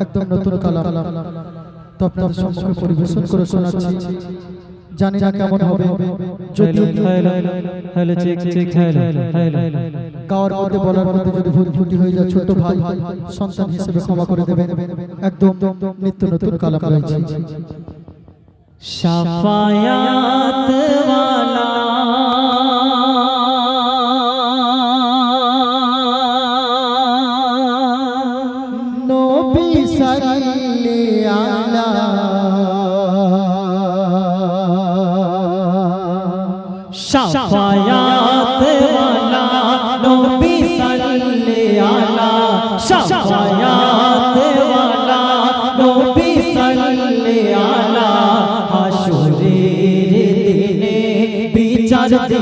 একদম জানি না কেমন হবে। গাওয়ার মধ্যে বলার মধ্যে যদি ভুল হয়ে যায় ছোট ভাই সন্তান হিসেবে ক্ষমা করে দেবেন। একদম নিত্য নতুন কালাম সাফায়া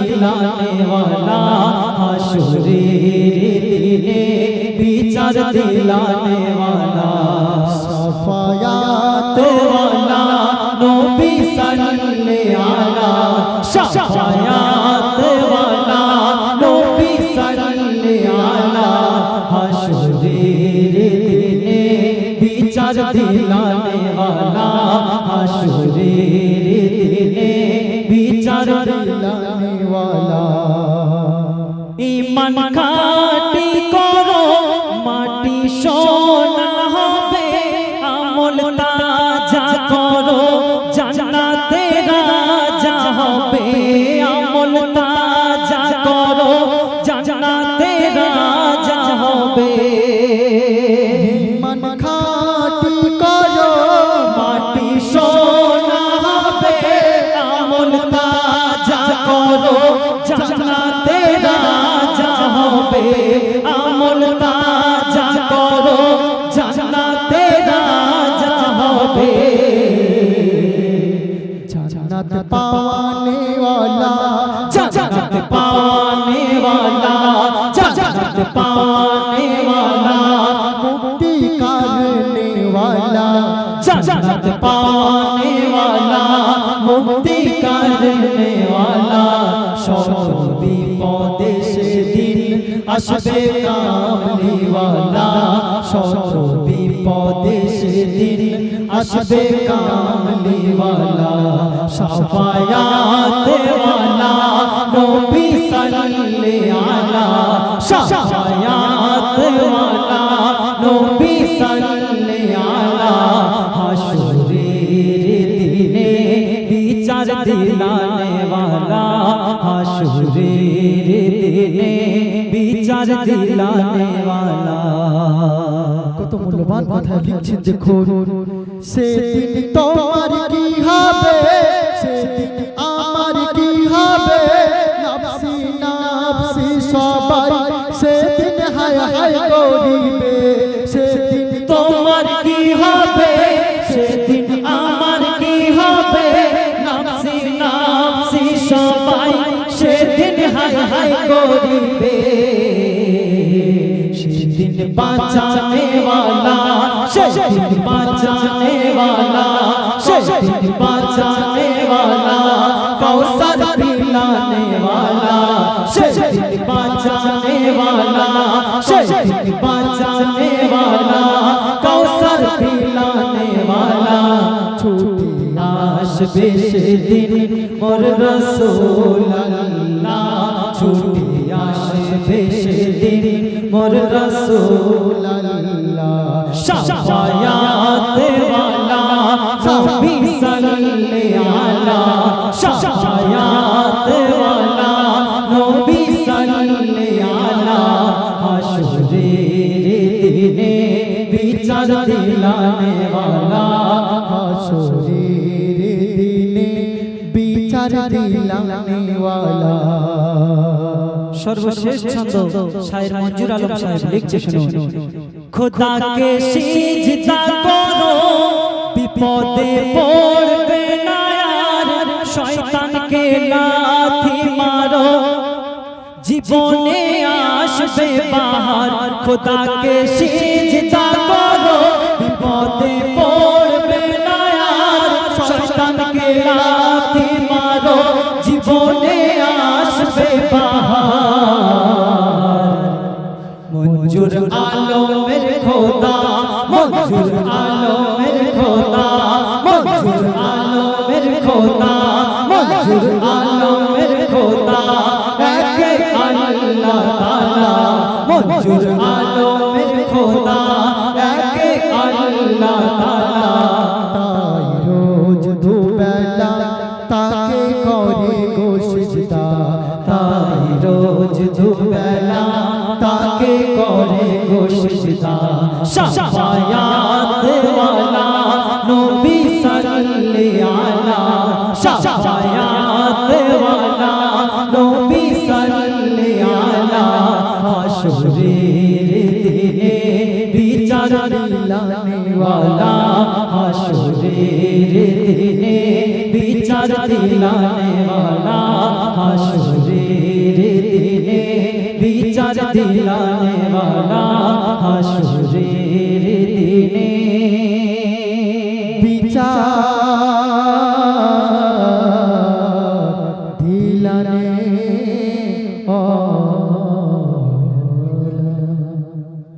দিলানে ওয়ালা হাসুরের বিচার দিলানে ইমান খাটি করো মাটি সোনা হবে আমল তাজা আমল তাজা করো জান্নাতে রাজা হবে। জান্নাত পাওয়ানে ওয়ালা জান্নাত পাওয়ানে वाला জান্নাত পাওয়ানে বিপদে সেদিন আসবে কামলিওয়ালা সাফায়াতওয়ালা নবী সাল্লাল্লাহু আলা সাফায়াতওয়ালা নবী সাল্লাল্লাহু আলা। হাশরের দিনে বিচার দিলানেওয়ালা হাশরের দিনে বিচার দিলানেওয়ালা কত মূল্যবান কথা লিখছেন। দেখুন সেদিন তোমার কি হবে? সেদিন আমার কি হবে? নাফসি নাফসি সবাই সেদিন হায় হায় করিবে। সেদিন তোমার কি হবে? সেদিন আমার কি হবে? নাফসি নাফসি সবাই সেদিন হাই হাই করিবে। সেদিন बचाने वाला शहीद बचाने वाला शहीद बचाने वाला कौसर पिलाने वाला शहीद बचाने वाला शहीद बचाने वाला कौसर पिलाने वाला छूटी आश बेश दिन मोर रसूल সাল্লি আলা শায়াত ওয়ালা। নবী সাল্লি আলা হাশরের দিনে বিচার দিলানে ওয়ালা। হাশরের দিনে বিচার দিলানে ওয়ালা। সর্বশেষ ছন্দ শায়ের মঞ্জুর আলম সাহেব লিখছে শুনুন। খোদাকে সিজদা করো বিপদে পড় লাথি মারো জীবনে আসবে বাহার খোদাকে সিজদা করো বিপদে পড়বে না আর শয়তানকে লাথি মারো জীবনে আসবে বাহার মঞ্জুর আলমের খোদা শাফায়াত ওয়ালা নবী সাল্লি আলা শাফায়াত ওয়ালা নবী সাল্লি আলা হাসুরের দিনে বিচার দিলানে ওয়ালা হাসুরের দিনে বিচার দিলানে ওয়ালা হাসুরের দিনে বিচার দিলানে ওয়ালা শাহ